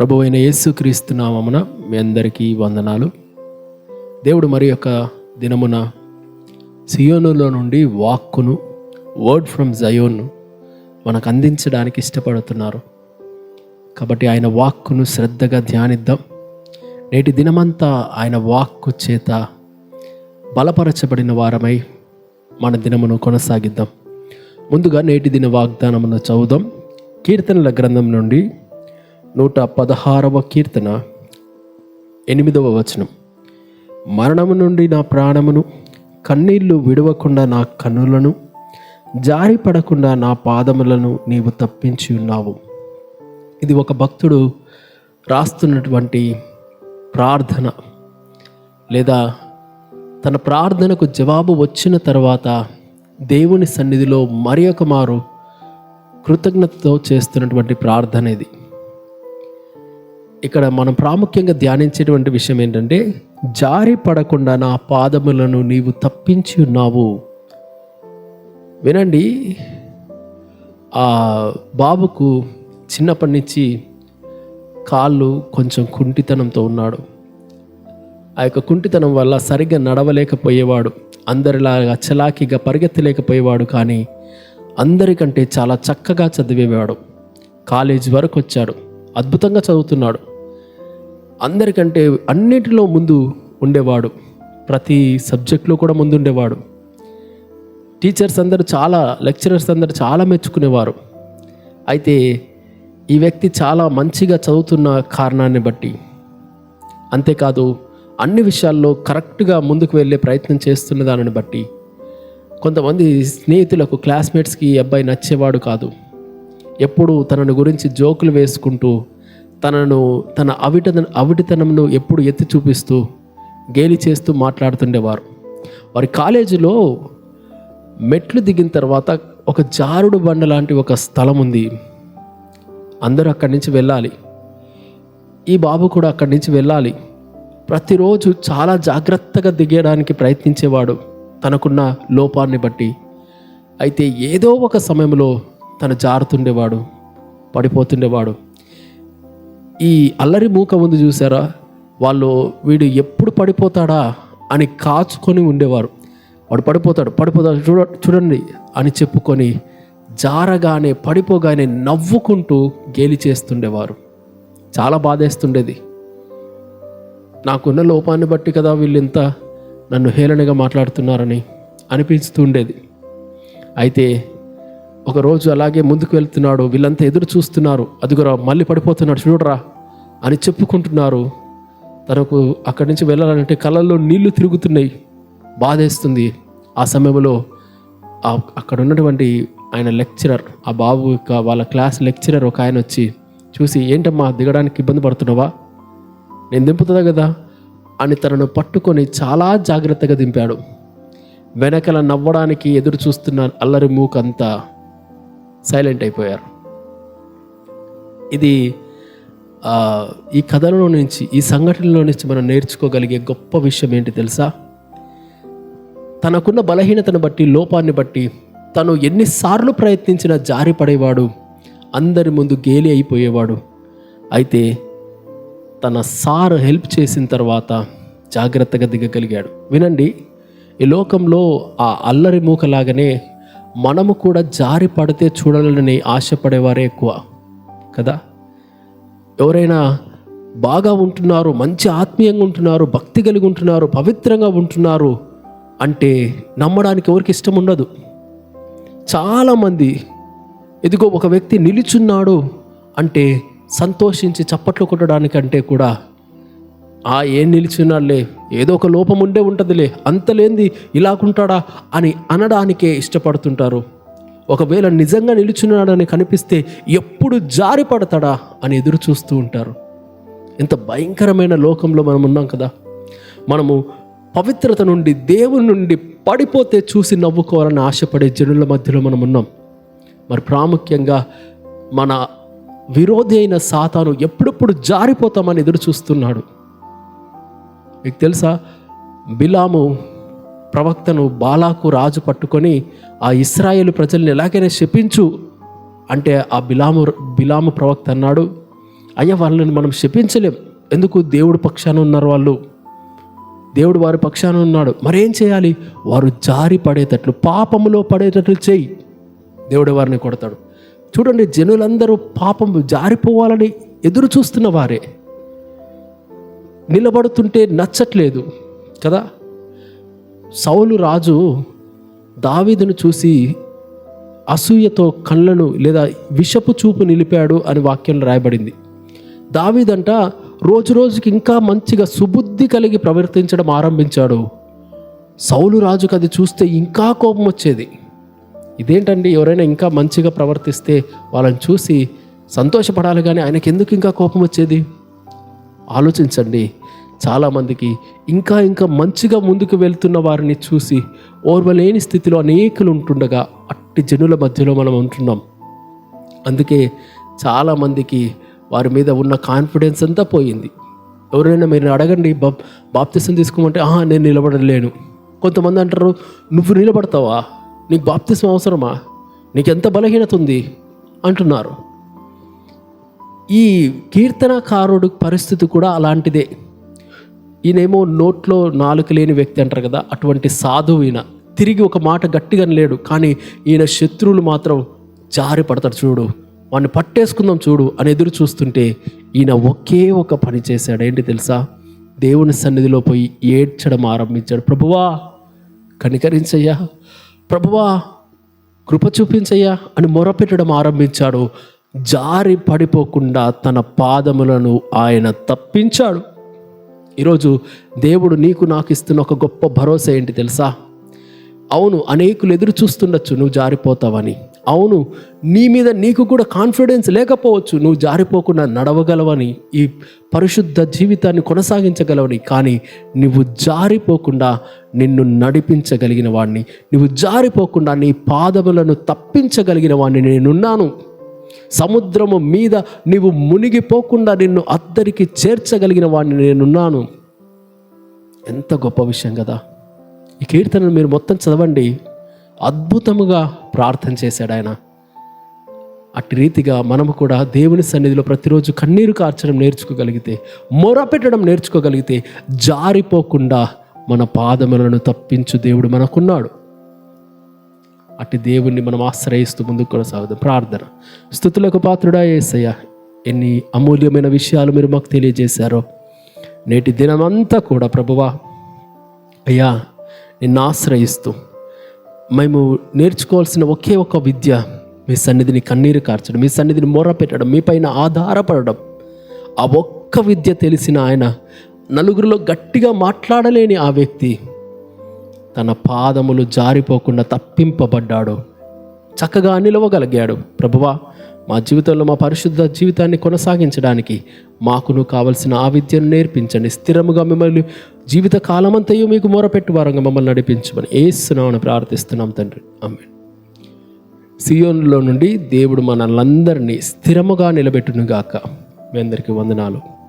ప్రభు అయిన యేసుక్రీస్తు నామమున మీ అందరికీ వందనాలు. దేవుడు మరి యొక్క దినమున సియోనులో నుండి వాక్కును వర్డ్ ఫ్రమ్ జయోన్ను మనకు అందించడానికి ఇష్టపడుతున్నారు. కాబట్టి ఆయన వాక్కును శ్రద్ధగా ధ్యానిద్దాం. నేటి దినమంతా ఆయన వాక్కు చేత బలపరచబడిన వారమై మన దినమును కొనసాగిద్దాం. ముందుగా నేటి దిన వాగ్దానమును చదువుదాం. కీర్తనల గ్రంథం నుండి నూట పదహారవ కీర్తన ఎనిమిదవ వచనం. మరణము నుండి నా ప్రాణమును కన్నీళ్ళు విడవకుండా నా కన్నులను జారిపడకుండా నా పాదములను నీవు తప్పించి ఉన్నావు. ఇది ఒక భక్తుడు రాస్తున్నటువంటి ప్రార్థన. లేదా తన ప్రార్థనకు జవాబు వచ్చిన తర్వాత దేవుని సన్నిధిలో మరి ఒక మారు కృతజ్ఞతతో చేస్తున్నటువంటి ప్రార్థన ఇది. ఇక్కడ మనం ప్రాముఖ్యంగా ధ్యానించేటువంటి విషయం ఏంటంటే జారి పడకుండా నా పాదములను నీవు తప్పించి ఉన్నావు. వినండి ఆ బాబుకు చిన్నప్పటి నుంచి కాళ్ళు కొంచెం కుంటితనంతో ఉన్నాడు. ఆ యొక్క కుంటితనం వల్ల సరిగ్గా నడవలేకపోయేవాడు అందరిలాగా చలాకీగా పరిగెత్తలేకపోయేవాడు కానీ అందరికంటే చాలా చక్కగా చదివేవాడు. కాలేజ్ వరకు వచ్చాడు అద్భుతంగా చదువుతున్నాడు. అందరికంటే అన్నిటిలో ముందు ఉండేవాడు. ప్రతి సబ్జెక్ట్లో కూడా ముందు ఉండేవాడు. టీచర్స్ అందరూ చాలా లెక్చరర్స్ అందరూ చాలా మెచ్చుకునేవారు. అయితే ఈ వ్యక్తి చాలా మంచిగా చదువుతున్న కారణాన్ని బట్టి. అంతేకాదు అన్ని విషయాల్లో కరెక్ట్గా ముందుకు వెళ్ళే ప్రయత్నం చేస్తున్న దానిని బట్టి. కొంతమంది స్నేహితులకు క్లాస్మేట్స్కి అబ్బాయి నచ్చేవాడు కాదు. ఎప్పుడు తనను గురించి జోకులు వేసుకుంటూ తనను తన అవిట అవిటితనంను ఎప్పుడు ఎత్తి చూపిస్తూ గేలి చేస్తూ మాట్లాడుతుండేవారు. వారి కాలేజీలో మెట్లు దిగిన తర్వాత ఒక జారుడు బండ లాంటి ఒక స్థలం ఉంది. అందరూ అక్కడి నుంచి వెళ్ళాలి. ఈ బాబు కూడా అక్కడి నుంచి వెళ్ళాలి. ప్రతిరోజు చాలా జాగ్రత్తగా దిగడానికి ప్రయత్నించేవాడు తనకున్న లోపాన్ని బట్టి. అయితే ఏదో ఒక సమయంలో తను జారుతుండేవాడు పడిపోతుండేవాడు. ఈ అల్లరి మూక ఉంది చూసారా? వాళ్ళు వీడు ఎప్పుడు పడిపోతాడా అని కాచుకొని ఉండేవారు. వాడు పడిపోతాడు. పడిపోతాడు. చూడ చూడండి అని చెప్పుకొని జారగానే పడిపోగానే నవ్వుకుంటూ గేలి చేస్తుండేవారు. చాలా బాధేస్తుండేది. నాకున్న లోపాన్ని బట్టి కదా వీళ్ళు ఇంత నన్ను హేళనగా మాట్లాడుతున్నారని అనిపిస్తుండేది. అయితే ఒకరోజు అలాగే ముందుకు వెళ్తున్నాడు. వీళ్ళంతా ఎదురు చూస్తున్నారు. అదిగురా మళ్ళీ పడిపోతున్నాడు. చూడరా అని చెప్పుకుంటున్నారు. తనకు అక్కడి నుంచి వెళ్ళాలంటే కళ్ళల్లో నీళ్ళు తిరుగుతున్నాయి. బాధేస్తుంది. ఆ సమయంలో అక్కడ ఉన్నటువంటి ఆయన లెక్చరర్ ఆ బాబు యొక్క వాళ్ళ క్లాస్ లెక్చరర్ ఒక ఆయన వచ్చి చూసి ఏంటమ్మా దిగడానికి ఇబ్బంది పడుతున్నావా? నేను దింపుతుందా కదా అని తనను పట్టుకొని చాలా జాగ్రత్తగా దింపాడు. వెనకల నవ్వడానికి ఎదురు చూస్తున్న అల్లరి మూకంతా సైలెంట్ అయిపోయారు. ఇది ఈ కథలో నుంచి ఈ సంఘటనలో నుంచి మనం నేర్చుకోగలిగే గొప్ప విషయం ఏంటి తెలుసా? తనకున్న బలహీనతను బట్టి లోపాన్ని బట్టి తను ఎన్నిసార్లు ప్రయత్నించినా జారి పడేవాడు అందరి ముందు గేలి అయిపోయేవాడు. అయితే తన సార్ హెల్ప్ చేసిన తర్వాత జాగ్రత్తగా దిగగలిగాడు. వినండి ఈ లోకంలో ఆ అల్లరి మూకలాగానే మనము కూడా జారి పడితే చూడాలని ఆశపడేవారే ఎక్కువ కదా? ఎవరైనా బాగా ఉంటున్నారు మంచి ఆత్మీయంగా ఉంటున్నారు భక్తి కలిగి ఉంటున్నారు పవిత్రంగా ఉంటున్నారు అంటే నమ్మడానికి ఎవరికి ఇష్టం ఉండదు. చాలామంది ఇదిగో ఒక వ్యక్తి నిలుచున్నాడు అంటే సంతోషించి చప్పట్లు కొట్టడానికంటే కూడా ఆ ఏం నిలిచున్నాడులే ఏదో ఒక లోపం ఉండే ఉంటుందిలే. అంతలేంది ఇలాగుంటాడా అని అనడానికే ఇష్టపడుతుంటారు. ఒకవేళ నిజంగా నిలుచున్నాడని కనిపిస్తే ఎప్పుడు జారి పడతాడా అని ఎదురు చూస్తూ ఉంటారు. ఎంత భయంకరమైన లోకంలో మనం ఉన్నాం కదా. మనము పవిత్రత నుండి దేవుని నుండి పడిపోతే చూసి నవ్వుకోవాలని ఆశపడే జనుల మధ్యలో మనం ఉన్నాం. మరి ప్రాముఖ్యంగా మన విరోధి అయిన సాతాను ఎప్పుడెప్పుడు జారిపోతామని ఎదురు చూస్తున్నాడు. మీకు తెలుసా? బిలాము ప్రవక్తను బాలాకు రాజు పట్టుకొని ఆ ఇస్రాయేల్ ప్రజల్ని ఎలాగైనా శపించు అంటే ఆ బిలాము బిలాము ప్రవక్త అన్నాడు. అయ్యా వాళ్ళని మనం శపించలేం. ఎందుకు? దేవుడు పక్షాన ఉన్నారు వాళ్ళు. దేవుడు వారి పక్షాన ఉన్నాడు. మరేం చేయాలి? వారు జారి పడేటట్లు పాపములో పడేటట్లు చేయి. దేవుడు వారిని కొడతాడు. చూడండి జనులందరూ పాపం జారిపోవాలని ఎదురు చూస్తున్న వారే. నిలబడుతుంటే నచ్చట్లేదు కదా? సౌలు రాజు దావీదును చూసి అసూయతో కళ్ళను లేదా విషపు చూపు నిలిపాడు అని వాక్యంలో రాయబడింది. దావీదంట రోజు రోజుకి ఇంకా మంచిగా సుబుద్ధి కలిగి ప్రవర్తించడం ఆరంభించాడు. సౌలు రాజుకు అది చూస్తే ఇంకా కోపం వచ్చేది. ఇదేంటండి? ఎవరైనా ఇంకా మంచిగా ప్రవర్తిస్తే వాళ్ళని చూసి సంతోషపడాలి కానీ ఆయనకి ఎందుకు ఇంకా కోపం వచ్చేది? ఆలోచించండి. చాలామందికి ఇంకా ఇంకా మంచిగా ముందుకు వెళ్తున్న వారిని చూసి ఓర్వలేని స్థితిలో అనేకులు ఉంటుండగా అట్టి జనుల మధ్యలో మనం ఉంటున్నాం. అందుకే చాలామందికి వారి మీద ఉన్న కాన్ఫిడెన్స్ అంతా పోయింది. ఎవరైనా మీరు అడగండి బాప్ బాప్తిసం తీసుకోమంటే ఆహా నేను నిలబడలేను. కొంతమంది అంటారు నువ్వు నిలబడతావా? నీకు బాప్తిసం అవసరమా? నీకెంత బలహీనత ఉంది? అంటున్నారు. ఈ కీర్తనకారుడు పరిస్థితి కూడా అలాంటిదే. ఈయనేమో నోట్లో నాలుక లేని వ్యక్తి అంటారు కదా అటువంటి సాధువు ఈయన. తిరిగి ఒక మాట గట్టిగా లేడు కానీ ఈయన శత్రువులు మాత్రం జారి పడతాడు చూడు. వాడిని పట్టేసుకుందాం చూడు అని ఎదురు చూస్తుంటే ఈయన ఒకే ఒక పని చేశాడు. ఏంటి తెలుసా? దేవుని సన్నిధిలో పోయి ఏడ్చడం ఆరంభించాడు. ప్రభువా కనికరించయ్యా. ప్రభువా కృప చూపించయ్యా అని మొరపెట్టడం ఆరంభించాడు. జారి పడిపోకుండా తన పాదములను ఆయన తప్పించాడు. ఈరోజు దేవుడు నీకు నాకు ఇస్తున్న ఒక గొప్ప భరోసా ఏంటి తెలుసా? అవును అనేకులు ఎదురు చూస్తుండొచ్చు నువ్వు జారిపోతావని. అవును నీ మీద నీకు కూడా కాన్ఫిడెన్స్ లేకపోవచ్చు నువ్వు జారిపోకుండా నడవగలవని ఈ పరిశుద్ధ జీవితాన్ని కొనసాగించగలవని. కానీ నువ్వు జారిపోకుండా నిన్ను నడిపించగలిగిన వాడిని నువ్వు జారిపోకుండా నీ పాదములను తప్పించగలిగిన వాడిని నేనున్నాను. సముద్రము మీద నీవు మునిగిపోకుండా నిన్ను అద్దరికి చేర్చగలిగిన వాడిని నేనున్నాను. ఎంత గొప్ప విషయం కదా. ఈ కీర్తనను మీరు మొత్తం చదవండి. అద్భుతముగా ప్రార్థన చేశాడు ఆయన. అట్టి రీతిగా మనము కూడా దేవుని సన్నిధిలో ప్రతిరోజు కన్నీరు కార్చడం నేర్చుకోగలిగితే మొరపెట్టడం నేర్చుకోగలిగితే జారిపోకుండా మన పాదములను తప్పించు దేవుడు మనకున్నాడు. అట్టి దేవుణ్ణి మనం ఆశ్రయిస్తూ ముందుకు కొనసాగుదాం. ప్రార్థన. స్థుతులకు పాత్రుడా ఏసయ్య ఎన్ని అమూల్యమైన విషయాలు మీరు మాకు తెలియజేశారో. నేటి దినమంతా కూడా ప్రభువా అయ్యా నిన్ను ఆశ్రయిస్తూ మేము నేర్చుకోవాల్సిన ఒకే ఒక విద్య మీ సన్నిధిని కన్నీరు కార్చడం మీ సన్నిధిని మొర్ర పెట్టడం మీ పైన ఆధారపడడం. ఆ ఒక్క విద్య తెలిసిన ఆయన నలుగురిలో గట్టిగా మాట్లాడలేని ఆ వ్యక్తి తన పాదములు జారిపోకుండా తప్పింపబడ్డాడు. చక్కగా నిలవగలిగాడు. ప్రభువా మా జీవితంలో మా పరిశుద్ధ జీవితాన్ని కొనసాగించడానికి మాకును కావలసిన ఆ విద్యను నేర్పించండి. స్థిరముగా మిమ్మల్ని జీవిత కాలమంతయు మీకు మొరపెట్టు వారంగా మమ్మల్ని నడిపించమని ఏస్తున్నామని ప్రార్థిస్తున్నాం తండ్రి. అమ్మే సియోన్లో నుండి దేవుడు మనల్ందరినీ స్థిరముగా నిలబెట్టునుగాక. మీ అందరికీ వందనాలు.